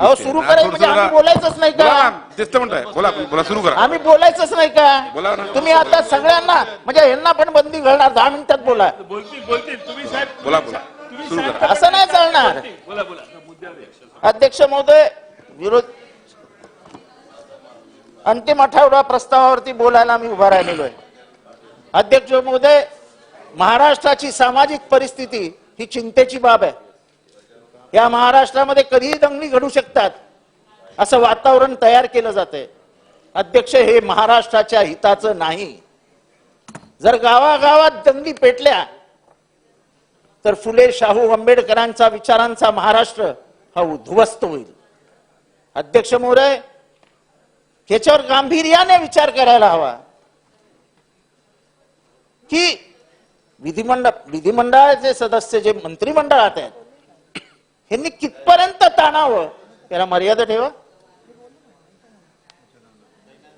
अहो सुरू करायचं म्हणजे आम्ही बोलायचंच नाही बोला का ना, तेच तर म्हणताय. बोला बोला सुरू करा. आम्ही बोलायचंच नाही बोला का ना. तुम्ही आता सगळ्यांना म्हणजे यांना पण बंदी घालणार दहा मिनिटात बोला. बोलतील बोलतील. तुम्ही साहेब बोला बोला. तुम्ही सुरू साहेब करा. असं नाही चालणार. बोला बोला. मुद्द्यावर या. अध्यक्ष महोदय विरोध. अंतिम आठवडा प्रस्तावावरती बोलायला मी उभा राहिलेलो आहे. अध्यक्ष महोदय महाराष्ट्राची सामाजिक परिस्थिती ही चिंतेची बाब आहे. या महाराष्ट्रामध्ये कधीही दंगली घडू शकतात. असं वातावरण तयार केलं जाते अध्यक्ष हे महाराष्ट्राच्या हिताचं नाही. जर गावागावात दंगली पेटल्या तर फुले शाहू आंबेडकरांचा विचारांचा महाराष्ट्र हा उद्ध्वस्त होईल. अध्यक्ष मोरे याच्यावर गांभीर्याने विचार करायला हवा. की विधिमंडळ विधिमंडळाचे सदस्य जे मंत्रिमंडळात आहेत यांनी कितपर्यंत ताणावं? त्याला मर्यादा ठेवा.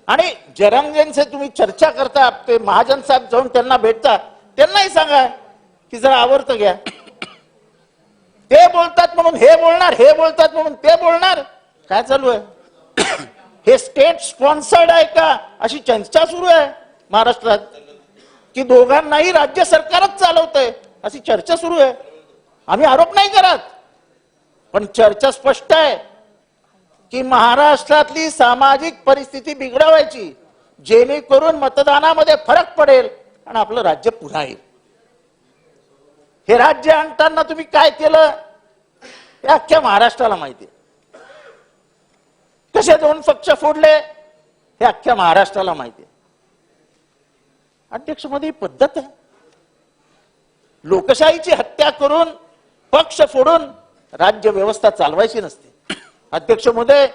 आणि जरांगेंचे तुम्ही चर्चा करता ते महाजन साहेब जाऊन त्यांना भेटता त्यांनाही सांगा की जरा आवर्त घ्या. ते बोलतात म्हणून हे बोलणार हे बोलतात म्हणून ते बोलणार. काय चालू आहे? हे स्टेट स्पॉन्सर्ड आहे का? अशी चर्चा सुरू आहे महाराष्ट्रात. की दोघांनाही राज्य सरकारच चालवतंय अशी चर्चा सुरू आहे. आम्ही आरोप नाही करत. पण चर्चा स्पष्ट आहे की महाराष्ट्रातली सामाजिक परिस्थिती बिघडवायची जेणेकरून मतदानामध्ये फरक पडेल आणि आपलं राज्य पुन्हा येईल. हे राज्य आणताना तुम्ही काय केलं? हे अख्ख्या महाराष्ट्राला माहिती आहे. कसे दोन पक्ष फोडले? हे अख्ख्या महाराष्ट्राला माहिती आहे. अध्यक्षमध्ये पद्धत आहे. लोकशाहीची हत्या करून पक्ष फोडून राज्य व्यवस्था चालवायची नसते. अध्यक्ष महोदय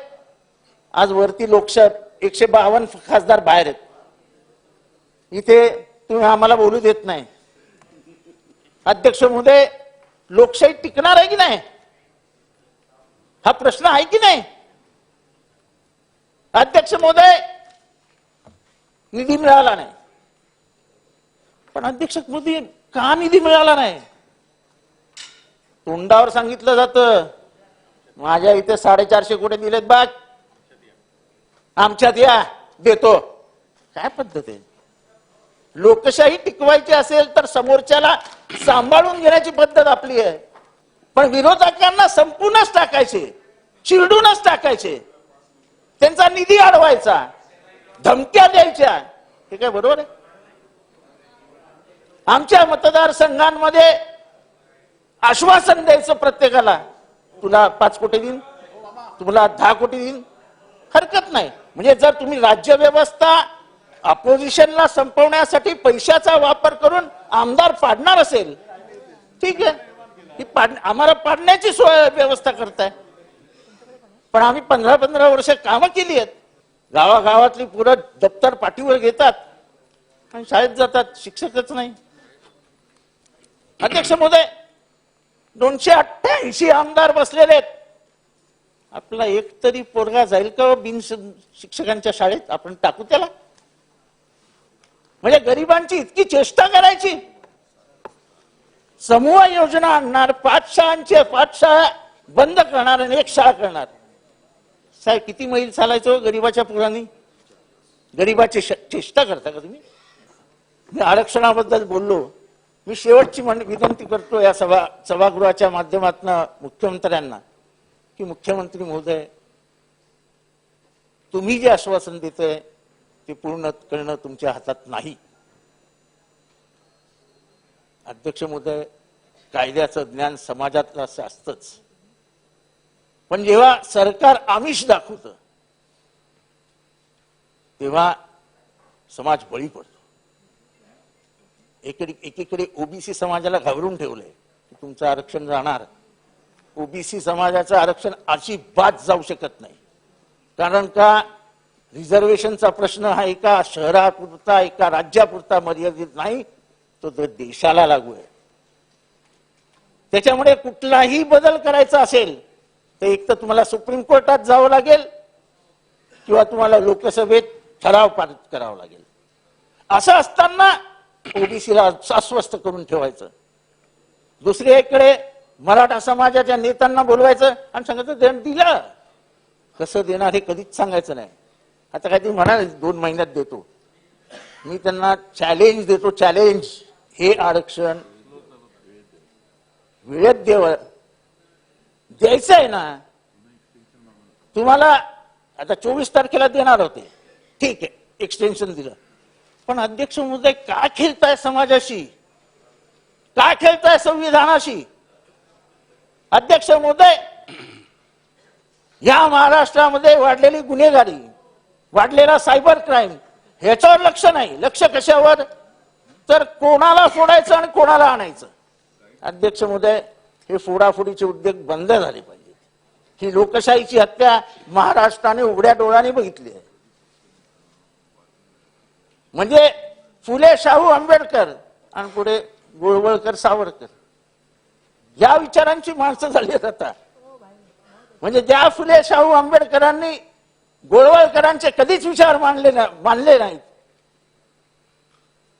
आज वरती लोकशाही एकशे बावन्न खासदार बाहेर आहेत. इथे तुम्ही आम्हाला बोलू देत नाही. अध्यक्ष महोदय लोकशाही टिकणार आहे की नाही? हा प्रश्न आहे की नाही? अध्यक्ष महोदय निधी मिळाला नाही. पण अध्यक्ष मोदी का निधी मिळाला नाही? तोंडावर सांगितलं जातं. माझ्या इथे साडेचारशे कोटी दिलेत बाग. आमच्यात या देतो. काय पद्धत आहे? लोकशाही टिकवायची असेल तर समोरच्याला सांभाळून घेण्याची पद्धत आपली आहे. पण विरोधकांना संपूर्णच टाकायचे चिरडूनच टाकायचे. त्यांचा निधी अडवायचा धमक्या द्यायच्या. हे काय बरोबर आहे? आमच्या मतदारसंघांमध्ये आश्वासन द्यायचं प्रत्येकाला. तुला पाच कोटी देईन. तुला दहा कोटी देईन. हरकत नाही. म्हणजे जर तुम्ही राज्य व्यवस्था अपोजिशनला संपवण्यासाठी पैशाचा वापर करून आमदार पाडणार असेल ठीक आहे. ही पाड आम्हाला पाडण्याची सोय व्यवस्था करताय. पण आम्ही पंधरा पंधरा वर्ष कामं केली आहेत. गावागावातली पुरं दप्तर पाठीवर घेतात. आणि शाळेत जातात. शिक्षकच नाही. अध्यक्ष महोदय दोनशे अठ्ठ्याऐंशी आमदार बसलेले आहेत. आपला एक तरी पोरगा जाईल का हो बिन शिक्षकांच्या शाळेत? आपण टाकू त्याला. म्हणजे गरिबांची इतकी चेष्टा करायची. समूह योजना आणणार पाच शाळांची पाच शाळा बंद करणार आणि एक शाळा करणार. साहेब किती मैल चालायचो हो गरिबाच्या पुरांनी? गरिबाची चेष्टा करता का तुम्ही? मी आरक्षणाबद्दल बोललो. मी शेवटची म्हण- विनंती करतो या सभा सभागृहाच्या माध्यमातून मुख्यमंत्र्यांना की मुख्यमंत्री महोदय तुम्ही जे आश्वासन देतोय ते पूर्ण करणं तुमच्या हातात नाही. अध्यक्ष महोदय कायद्याचं ज्ञान समाजातलं असं असतंच. पण जेव्हा सरकार आमिष दाखवतं तेव्हा समाज बळी पडतो. एकडे एकीकडे ओबीसी समाजाला घाबरून ठेवलंय की तुमचं आरक्षण जाणार ओबीसी समाजाचं आरक्षण अजिबात जाऊ शकत नाही. कारण का रिझर्वेशनचा प्रश्न हा एका शहरापुरता एका राज्यापुरता मर्यादित नाही तो तर देशाला लागू आहे. त्याच्यामुळे कुठलाही बदल करायचा असेल तर एक तर तुम्हाला सुप्रीम कोर्टात जावं लागेल किंवा तुम्हाला लोकसभेत ठराव पारित करावा लागेल. असं असताना ओबीसीला अस्वस्थ करून ठेवायचं. दुसरीकडे मराठा समाजाच्या नेत्यांना बोलवायचं आणि सांगायचं देण दिलं. कसं देणार हे कधीच सांगायचं नाही. आता काहीतरी म्हणाल दोन महिन्यात देतो. मी त्यांना चॅलेंज देतो चॅलेंज हे आरक्षण वेळेत देव द्यायचं आहे ना. तुम्हाला आता चोवीस तारखेला देणार होते. ठीक आहे एक्सटेन्शन दिलं. पण अध्यक्ष महोदय का खेळताय समाजाशी? का खेळताय संविधानाशी? अध्यक्ष महोदय या महाराष्ट्रामध्ये वाढलेली गुन्हेगारी वाढलेला सायबर क्राईम ह्याच्यावर लक्ष नाही. लक्ष कशावर? तर कोणाला फोडायचं आणि कोणाला आणायचं? अध्यक्ष महोदय हे फोडाफोडीचे उद्योग बंद झाले पाहिजे ही लोकशाहीची हत्या महाराष्ट्राने उघड्या डोळ्याने बघितली आहे. म्हणजे फुले शाहू आंबेडकर आणि पुढे गोळवळकर सावरकर. या विचारांची माणसं झाली आता. म्हणजे ज्या फुले शाहू आंबेडकरांनी गोळवळकरांचे कधीच विचार मानले ना मानले नाहीत.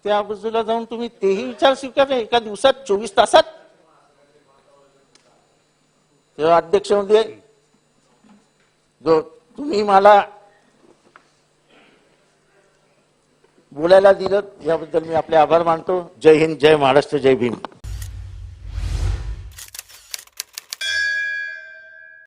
त्या बाजूला जाऊन तुम्ही तेही विचार स्वीकारले एका दिवसात चोवीस तासात. तेव्हा अध्यक्ष म्हणजे जो तुम्ही मला बोलायला दिलं याबद्दल मी आपले आभार मानतो. जय हिंद जय महाराष्ट्र जय भीम.